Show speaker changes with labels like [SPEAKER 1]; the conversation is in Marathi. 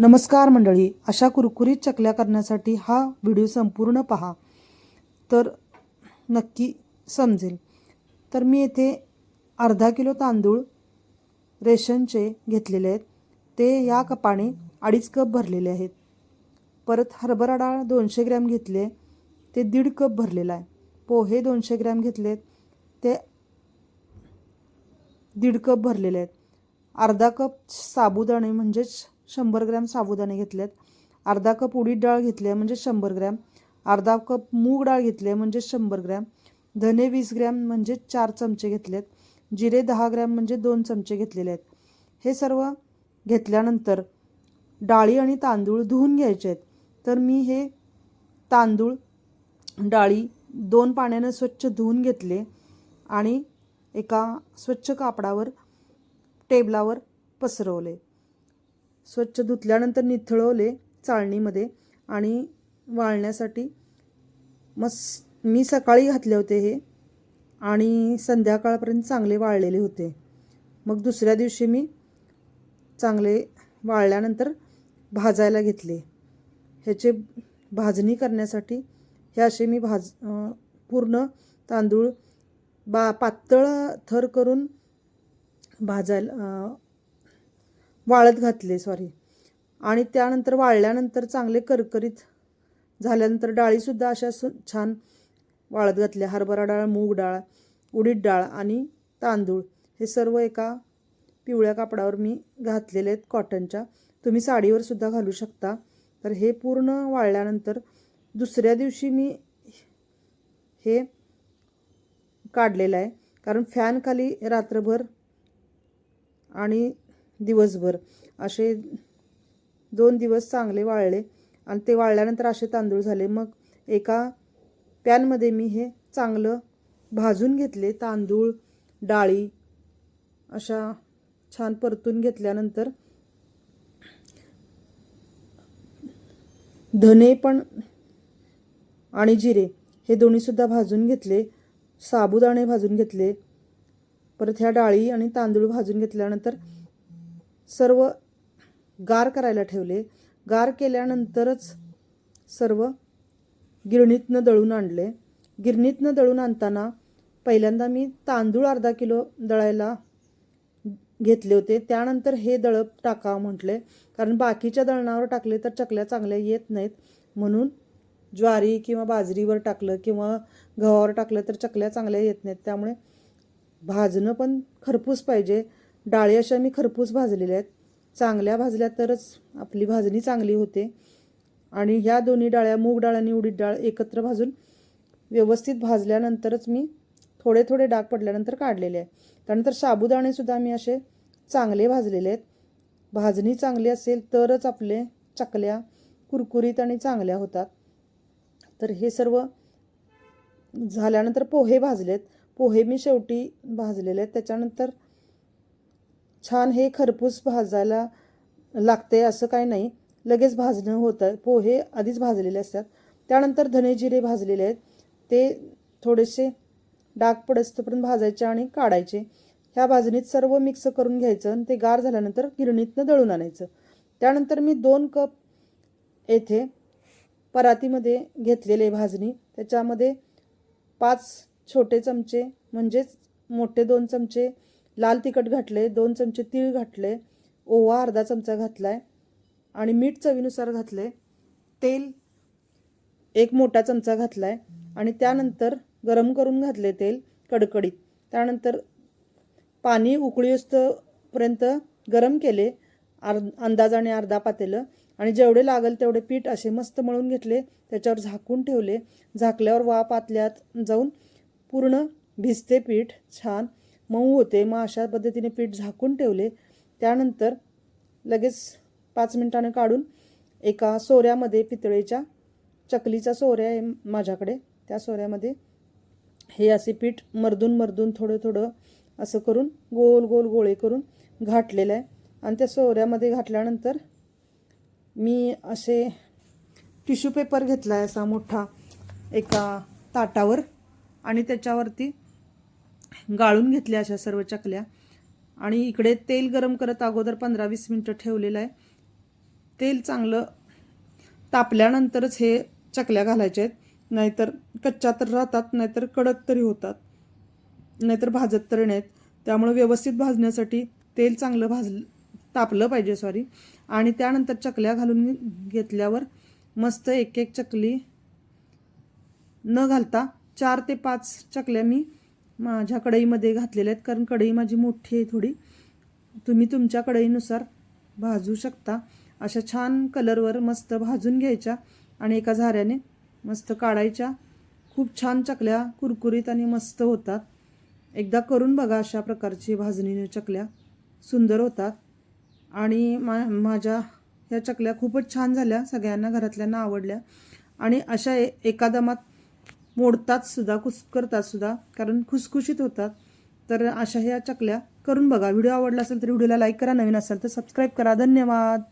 [SPEAKER 1] नमस्कार मंडळी अशा कुरकुरीत चकल्या करण्यासाठी हा व्हिडिओ संपूर्ण पहा. तर नक्की समजेल. तर मी येथे अर्धा किलो तांदूळ रेशनचे घेतलेले आहेत. ते या कपाने अडीच कप भरलेले आहेत. परत हरभरा डाळ दोनशे ग्रॅम घेतले. ते दीड कप भरलेला आहे. पोहे दोनशे ग्रॅम घेतलेत. ते दीड कप भरलेले आहेत. अर्धा कप साबुदाणे म्हणजेच शंभर ग्रॅम साबुदाणे घेतलेत. अर्धा कप उडीद डाळ घेतली आहे म्हणजे शंभर ग्रॅम. अर्धा कप मूग डाळ घेतली आहे म्हणजे शंभर ग्रॅम. धने वीस ग्रॅम म्हणजे चार चमचे घेतलेत. जिरे दहा ग्रॅम म्हणजे दोन चमचे घेतलेले आहेत. हे सर्व घेतल्यानंतर डाळी आणि तांदूळ धुवून घ्यायचे आहेत. तर मी हे तांदूळ डाळी दोन पाण्यानं स्वच्छ धुवून घेतले आणि एका स्वच्छ कापडावर टेबलावर पसरवले. स्वच्छ धुतल्यानंतर निथळवले चाळणीमध्ये आणि वाळण्यासाठी मस मी सकाळी घातले होते हे आणि संध्याकाळपर्यंत चांगले वाळलेले होते. मग दुसऱ्या दिवशी मी चांगले वाळल्यानंतर भाजायला घेतले. ह्याचे भाजणी करण्यासाठी हे असे मी भाज पूर्ण तांदूळ बा पातळ थर करून भाजायला वाळत घातले सॉरी आणि त्यानंतर वाळल्यानंतर चांगले करकरीत झाल्यानंतर डाळीसुद्धा अशा सु छान वाळत घातल्या. हरभरा डाळ मूग डाळ उडीद डाळ आणि तांदूळ. हे सर्व एका पिवळ्या कापडावर मी घातलेले आहेत कॉटनच्या. तुम्ही साडीवर सुद्धा घालू शकता. तर हे पूर्ण वाळल्यानंतर दुसऱ्या दिवशी मी हे काढलेलं आहे. कारण फॅनखाली रात्रभर आणि दिवसभर. असे दोन दिवस चांगले वाळले आणि ते वाळल्यानंतर असे तांदूळ झाले. मग एका पॅनमध्ये मी हे चांगलं भाजून घेतले. तांदूळ डाळी अशा छान परतून घेतल्यानंतर धने पण आणि जिरे हे दोन्हीसुद्धा भाजून घेतले. साबुदाणे भाजून घेतले. परत ह्या डाळी आणि तांदूळ भाजून घेतल्यानंतर सर्व गार करायला ठेवले. गार केल्यानंतरच सर्व गिरणीतनं दळून आणले. गिरणीतनं दळून आणताना पहिल्यांदा मी तांदूळ अर्धा किलो दळायला घेतले होते. त्यानंतर हे दळप टाकावं म्हटले. कारण बाकीच्या दळणावर टाकले तर चकल्या चांगल्या येत नाहीत. म्हणून ज्वारी किंवा बाजरीवर टाकलं किंवा गव्हावर टाकलं तर चकल्या चांगल्या येत नाहीत. त्यामुळे भाजणं पण खरपूस पाहिजे. डाळी अशा मी खरपूस भाजलेल्या आहेत. चांगल्या भाजल्या तरच आपली भाजणी चांगली होते. आणि ह्या दोन्ही डाळ्या मूग डाळ आणि उडीद डाळ एकत्र भाजून व्यवस्थित भाजल्यानंतरच मी थोडे थोडे डाग पडल्यानंतर काढलेले आहे त्यानंतर साबुदाणेसुद्धा मी असे चांगले भाजलेले आहेत. भाजणी चांगली असेल तरच आपले चकल्या कुरकुरीत आणि चांगल्या होतात. तर हे सर्व झाल्यानंतर पोहे भाजलेत. पोहे मी शेवटी भाजलेले आहेत. त्याच्यानंतर छान हे खरपूस भाजायला लागते असं काही नाही. लगेच भाजणं होतं. पोहे आधीच भाजलेले असतात. त्यानंतर धने जिरे भाजलेले आहेत. ते थोडेसे डाग पडस्तपर्यंत भाजायचे आणि काढायचे. ह्या भाजणीत सर्व मिक्स करून घ्यायचं आणि ते गार झाल्यानंतर गिरणीतनं दळून आणायचं. त्यानंतर मी दोन कप येथे परातीमध्ये घेतलेले भाजणी. त्याच्यामध्ये पाच छोटे चमचे म्हणजेच मोठे दोन चमचे लाल तिखट घातले दोन चमचे तीळ घातले ओवा अर्धा चमचा घातला आहे आणि मीठ चवीनुसार घातले तेल एक मोठा चमचा घातला आहे आणि त्यानंतर गरम करून घातले तेल कडकडीत. त्यानंतर पाणी उकळी पर्यंत गरम केले आर अंदाजाने अर्धा पातेलं आणि जेवढे लागेल तेवढे पीठ असे मस्त मळून घेतले त्याच्यावर झाकून ठेवले. झाकल्यावर वाफ आतल्यात जाऊन पूर्ण भिजते पीठ छान. मऊ होते मग अशा पद्धतीने पीठ झाकून ठेवले. त्यानंतर लगेच पाच मिनिटानं काढून एका सोऱ्यामध्ये पितळेच्या चकलीचा सोऱ्या आहे माझ्याकडे. त्या सोऱ्यामध्ये हे असे पीठ मर्दून मर्दून थोडं थोडं असं करून गोल गोल गोळे करून घाटलेलं आहे. आणि त्या सोऱ्यामध्ये घातल्यानंतर मी असे टिश्यू पेपर घेतला आहे असा मोठा एका ताटावर आणि त्याच्यावरती गाळून घेतल्या अशा सर्व चकल्या. आणि इकडे तेल गरम करत अगोदर पंधरा वीस मिनटं ठेवलेलं आहे. तेल चांगलं तापल्यानंतरच हे चकल्या घालायच्या आहेत. नाहीतर कच्च्या तर राहतात नाहीतर कडक तरी होतात. नाहीतर भाजत तरी नाहीत. त्यामुळे व्यवस्थित भाजण्यासाठी तेल चांगलं भाज तापलं पाहिजे सॉरी आणि त्यानंतर चकल्या घालून घेतल्यावर मस्त एक एक चकली न घालता चार ते पाच चकल्या मी माझ्या कढईमध्ये घातलेल्या आहेत. कारण कढई माझी मोठी आहे थोडी. तुम्ही तुमच्या कढईनुसार भाजू शकता. अशा छान कलरवर मस्त भाजून घ्यायच्या आणि एका झाऱ्याने मस्त काढायच्या. खूप छान चकल्या कुरकुरीत आणि मस्त होतात. एकदा करून बघा अशा प्रकारची भाजणीने चकल्या. सुंदर होतात. आणि मा माझ्या ह्या चकल्या खूपच छान झाल्या. सगळ्यांना घरातल्यांना आवडल्या. आणि अशा ए एकादमात मोडतात सुद्धा कुस्करतात सुद्धा कारण खुसखुशीत होतात. तर अशा ह्या चकल्या करून बघा. व्हिडिओ आवडला असेल तर व्हिडिओला लाईक करा. नवीन असेल तर सबस्क्राईब करा. धन्यवाद.